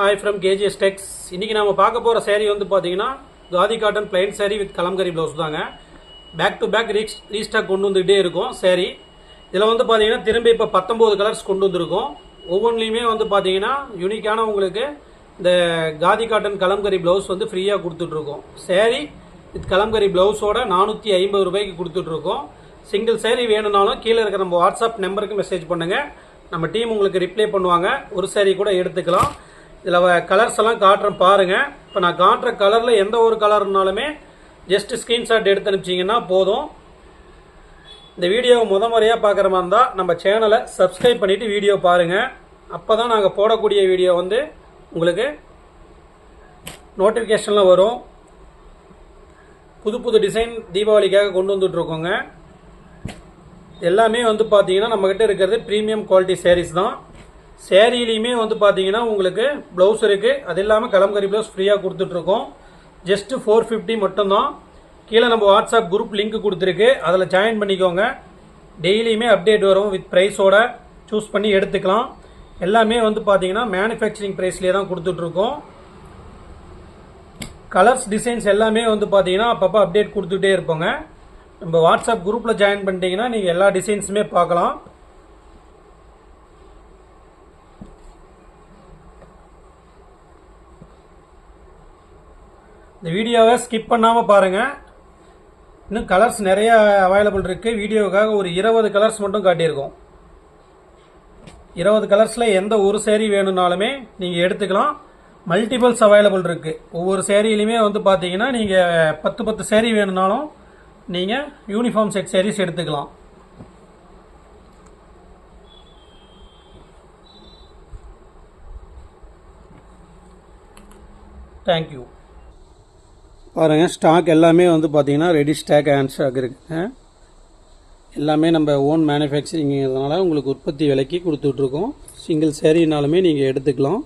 Hi from KGs டெக்ஸ் இன்றைக்கி நம்ம பார்க்க போகிற சேரீ வந்து பார்த்தீங்கன்னா khadi cotton plain sari with kalamkari blouse தாங்க. பேக் டு பேக் ரீஸ் ரீஸ்டாக் கொண்டு வந்துகிட்டே இருக்கும் சேரீ இதில் வந்து பார்த்தீங்கன்னா திரும்பி இப்போ பத்தொம்போது கலர்ஸ் கொண்டு வந்திருக்கோம். ஒவ்வொன்றிலையுமே வந்து பார்த்தீங்கன்னா யூனிக்கான உங்களுக்கு இந்த காதி காட்டன் கலம்கரி ப்ளவுஸ் வந்து ஃப்ரீயாக கொடுத்துட்ருக்கோம். சேரீ வித் கலம்கரி ப்ளவுஸோட நானூற்றி ஐம்பது ரூபாய்க்கு கொடுத்துட்ருக்கோம். சிங்கிள் சேரீ வேணும்னாலும் கீழே இருக்கிற நம்ம வாட்ஸ்அப் நம்பருக்கு மெசேஜ் பண்ணுங்கள் நம்ம டீம் உங்களுக்கு ரிப்ளை பண்ணுவாங்க. ஒரு சேரீ கூட எடுத்துக்கலாம். இதில் கலர்ஸ் எல்லாம் காட்டுறேன் பாருங்கள் இப்போ நான் காட்டுற கலரில் எந்த ஒரு கலர்னாலுமே ஜஸ்ட் ஸ்க்ரீன்ஷாட் எடுத்து அனுப்பிச்சிங்கன்னா போதும். இந்த வீடியோவை முத முறையாக பார்க்குற மாதிரி இருந்தால் நம்ம சேனலை சப்ஸ்கிரைப் பண்ணிவிட்டு வீடியோ பாருங்கள் அப்போ தான் நாங்கள் போடக்கூடிய வீடியோ வந்து உங்களுக்கு நோட்டிஃபிகேஷனில் வரும். புது புது டிசைன் தீபாவளிக்காக கொண்டு வந்துட்ருக்கோங்க எல்லாமே வந்து பார்த்தீங்கன்னா நம்மக்கிட்ட இருக்கிறது ப்ரீமியம் குவாலிட்டி சேரீஸ் தான். சேரீலையுமே வந்து பார்த்தீங்கன்னா உங்களுக்கு ப்ளவுஸ் இருக்குது அது இல்லாமல் கலம்கரி ப்ளவுஸ் ஃப்ரீயாக கொடுத்துட்ருக்கோம். ஜஸ்ட்டு ஃபோர் ஃபிஃப்டி மட்டும்தான். கீழே நம்ம வாட்ஸ்அப் குரூப் லிங்க் கொடுத்துருக்கு. அதில் ஜாயின் பண்ணிக்கோங்க. டெய்லியுமே அப்டேட் வரும் வித் ப்ரைஸோட சூஸ் பண்ணி எடுத்துக்கலாம். எல்லாமே வந்து பார்த்தீங்கன்னா மேனுஃபேக்சரிங் ப்ரைஸ்லேயே தான் கொடுத்துட்ருக்கோம். கலர்ஸ் டிசைன்ஸ் எல்லாமே வந்து பார்த்தீங்கன்னா அப்பப்போ அப்டேட் கொடுத்துட்டே இருப்போங்க. நம்ம வாட்ஸ்அப் குரூப்பில் ஜாயின் பண்ணிட்டீங்கன்னா நீங்கள் எல்லா டிசைன்ஸுமே பார்க்கலாம். இந்த வீடியோவை ஸ்கிப் பண்ணாமல் பாருங்கள் இன்னும் கலர்ஸ் நிறையா அவைலபிள் இருக்குது வீடியோவுக்காக ஒரு இருபது கலர்ஸ் மட்டும் காட்டியிருக்கோம். இருபது கலர்ஸில் எந்த ஒரு சேரீ வேணும்னாலுமே நீங்கள் எடுத்துக்கலாம். மல்டிபிள்ஸ் அவைலபிள் இருக்குது ஒவ்வொரு சேரீலையுமே வந்து பார்த்தீங்கன்னா நீங்கள் பத்து பத்து சேரீ வேணும்னாலும் நீங்கள் யூனிஃபார்ம் செட் சேரீஸ் எடுத்துக்கலாம். தேங்க்யூ பாருங்கள் ஸ்டாக் எல்லாமே வந்து பார்த்தீங்கன்னா ரெடி ஸ்டாக் ஹேண்ட் ஸ்டாக் இருக்குங்க. எல்லாமே நம்ம ஓன் மேனுஃபேக்சரிங்கிறதுனால உங்களுக்கு உற்பத்தி விலைக்கு கொடுத்துட்ருக்கோம். சிங்கிள் சேரீனாலுமே நீங்கள் எடுத்துக்கலாம்.